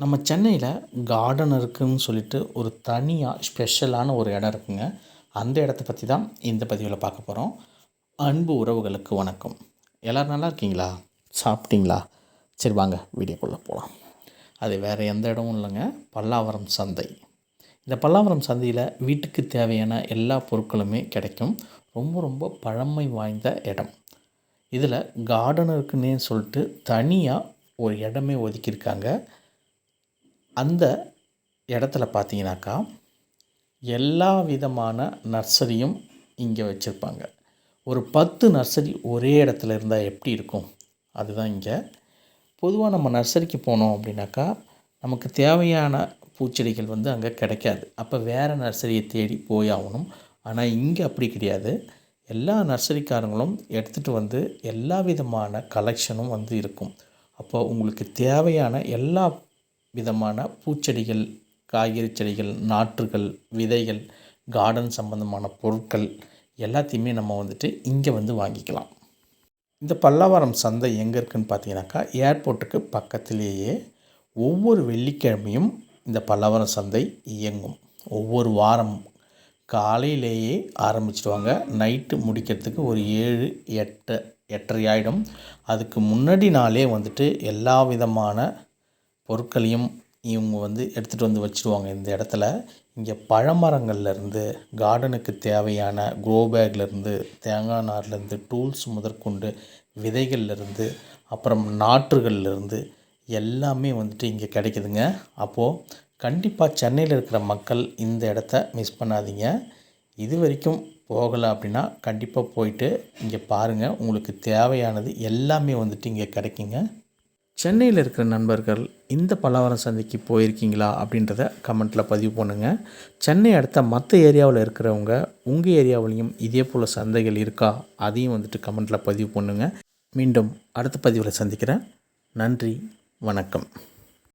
நம்ம சென்னையில் கார்டன் இருக்குதுன்னு சொல்லிட்டு ஒரு தனியாக ஸ்பெஷலான ஒரு இடம் இருக்குங்க. அந்த இடத்த பற்றி தான் இந்த பதிவில் பார்க்க போகிறோம் அன்பு உறவுகளுக்கு வணக்கம். எல்லோரும் நல்லா இருக்கீங்களா? சாப்பிட்டீங்களா? சரி வாங்க வீடியோக்குள்ளே போகலாம் அது வேறு எந்த இடமும் இல்லைங்க. பல்லாவரம் சந்தை. இந்த பல்லாவரம் சந்தையில் வீட்டுக்கு தேவையான எல்லா பொருட்களுமே கிடைக்கும். ரொம்ப ரொம்ப பழமை வாய்ந்த இடம். இதில் கார்டன் இருக்குன்னே சொல்லிட்டு தனியாக ஒரு இடமே ஒதுக்கியிருக்காங்க. அந்த இடத்துல பார்த்தீங்கன்னாக்கா எல்லா விதமான நர்சரியும் இங்கே வச்சுருப்பாங்க. ஒரு பத்து நர்சரி ஒரே இடத்துல இருந்தால் எப்படி இருக்கும்? அதுதான் இங்கே. பொதுவாக நம்ம நர்சரிக்கு போனோம் அப்படின்னாக்கா நமக்கு தேவையான பூச்செடிகள் வந்து அங்கே கிடைக்காது. அப்போ வேறு நர்சரியை தேடி போய் ஆகணும். ஆனால் இங்கே அப்படி கிடையாது. எல்லா நர்சரிக்காரங்களும் எடுத்துகிட்டு வந்து எல்லா விதமான கலெக்ஷனும் வந்து இருக்கும். அப்போ உங்களுக்கு தேவையான எல்லா விதமான பூச்செடிகள் காய்கறி செடிகள் நாற்றுகள் விதைகள் கார்டன் சம்மந்தமான பொருட்கள் எல்லாத்தையுமே நம்ம வந்துட்டு இங்கே வந்து வாங்கிக்கலாம். இந்த பல்லாவரம் சந்தை எங்கே இருக்குதுன்னு பார்த்தீங்கன்னாக்கா ஏர்போர்ட்டுக்கு பக்கத்திலேயே ஒவ்வொரு வெள்ளிக்கிழமையும் இந்த பல்லாவரம் சந்தை இயங்கும். ஒவ்வொரு வாரம் காலையிலேயே ஆரம்பிச்சிடுவாங்க. நைட்டு முடிக்கிறதுக்கு ஒரு ஏழு எட்டு எட்டரை ஆகிடும் அதுக்கு முன்னாடி நாளே வந்துட்டு எல்லா விதமான பொருட்களையும் இவங்க வந்து எடுத்துகிட்டு வந்து வச்சுருவாங்க இந்த இடத்துல. இங்கே பழமரங்கள்லேருந்து கார்டனுக்கு தேவையான க்ரோ பேக்லேருந்து தேங்காய் நார்லேருந்து டூல்ஸ் முதற்கொண்டு விதைகள்லேருந்து அப்புறம் நாற்றுகள்லேருந்து எல்லாமே வந்துட்டு இங்கே கிடைக்குதுங்க. அப்போது கண்டிப்பாக சென்னையில் இருக்கிற மக்கள் இந்த இடத்த மிஸ் பண்ணாதீங்க. இது வரைக்கும் போகலை அப்படின்னா கண்டிப்பாக போயிட்டு இங்கே பாருங்கள் உங்களுக்கு தேவையானது எல்லாமே வந்துட்டு இங்கே கிடைக்குங்க. சென்னையில் இருக்கிற நண்பர்கள் இந்த பலவரம் சந்தைக்கு போயிருக்கீங்களா அப்படின்றத கமெண்ட்டில் பதிவு பண்ணுங்கள் சென்னை அடுத்த மற்ற ஏரியாவில் இருக்கிறவங்க உங்கள் ஏரியாவிலையும் இதே போல் சந்தைகள் இருக்கா? அதையும் வந்துட்டு கமெண்ட்டில் பதிவு பண்ணுங்கள் மீண்டும் அடுத்த பதிவில் சந்திக்கிறேன். நன்றி வணக்கம்.